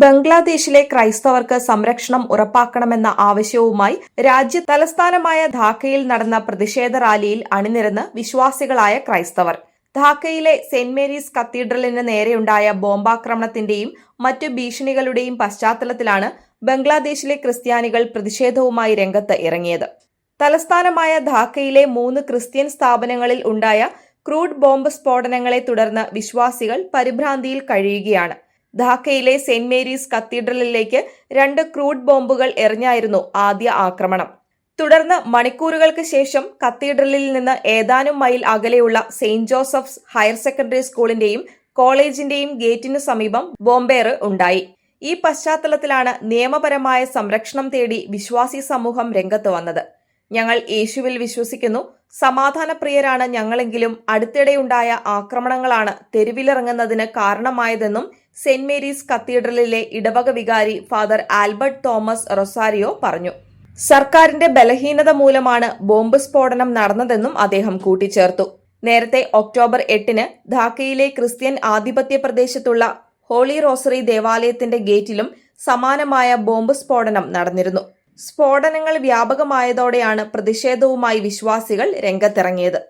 ബംഗ്ലാദേശിലെ ക്രൈസ്തവർക്ക് സംരക്ഷണം ഉറപ്പാക്കണമെന്ന ആവശ്യവുമായി രാജ്യ തലസ്ഥാനമായ ധാക്കയിൽ നടന്ന പ്രതിഷേധ റാലിയിൽ അണിനിരന്ന് വിശ്വാസികളായ ക്രൈസ്തവർ. ധാക്കയിലെ സെന്റ് മേരീസ് കത്തീഡ്രലിന് നേരെയുണ്ടായ ബോംബാക്രമണത്തിന്റെയും മറ്റു ഭീഷണികളുടെയും പശ്ചാത്തലത്തിലാണ് ബംഗ്ലാദേശിലെ ക്രിസ്ത്യാനികൾ പ്രതിഷേധവുമായി രംഗത്ത് ഇറങ്ങിയത്. തലസ്ഥാനമായ ധാക്കയിലെ മൂന്ന് ക്രിസ്ത്യൻ സ്ഥാപനങ്ങളിൽ ഉണ്ടായ ക്രൂഡ് ബോംബ് സ്ഫോടനങ്ങളെ തുടർന്ന് വിശ്വാസികൾ പരിഭ്രാന്തിയിൽ കഴിയുകയാണ്. ധാക്കയിലെ സെന്റ് മേരീസ് കത്തീഡ്രലിലേക്ക് രണ്ട് ക്രൂഡ് ബോംബുകൾ എറിഞ്ഞായിരുന്നു ആദ്യ ആക്രമണം. തുടർന്ന് മണിക്കൂറുകൾക്ക് ശേഷം കത്തീഡ്രലിൽ നിന്ന് ഏതാനും മൈൽ അകലെയുള്ള സെയിന്റ് ജോസഫ്സ് ഹയർ സെക്കൻഡറി സ്കൂളിന്റെയും കോളേജിന്റെയും ഗേറ്റിനു സമീപം ബോംബേറ് ഉണ്ടായി. ഈ പശ്ചാത്തലത്തിലാണ് നിയമപരമായ സംരക്ഷണം തേടി വിശ്വാസി സമൂഹം രംഗത്ത് വന്നത്. ഞങ്ങൾ യേശുവിൽ വിശ്വസിക്കുന്നു. സമാധാനപ്രിയരാണ് ഞങ്ങളെങ്കിലും. അടുത്തിടെയുണ്ടായ ആക്രമണങ്ങളാണ് തെരുവിലിറങ്ങുന്നതിന് കാരണമായതെന്നും സെന്റ് മേരീസ് കത്തീഡ്രലിലെ ഇടവക വികാരി ഫാദർ ആൽബർട്ട് തോമസ് റൊസാരിയോ പറഞ്ഞു. സർക്കാരിന്റെ ബലഹീനത മൂലമാണ് ബോംബ് സ്ഫോടനം നടന്നതെന്നും അദ്ദേഹം കൂട്ടിച്ചേർത്തു. നേരത്തെ ഒക്ടോബർ എട്ടിന് ധാക്കയിലെ ക്രിസ്ത്യൻ ആധിപത്യ പ്രദേശത്തുള്ള ഹോളി റോസറി ദേവാലയത്തിന്റെ ഗേറ്റിലും സമാനമായ ബോംബ് സ്ഫോടനം നടന്നിരുന്നു. സ്ഫോടനങ്ങൾ വ്യാപകമായതോടെയാണ് പ്രതിഷേധവുമായി വിശ്വാസികൾ രംഗത്തിറങ്ങിയത്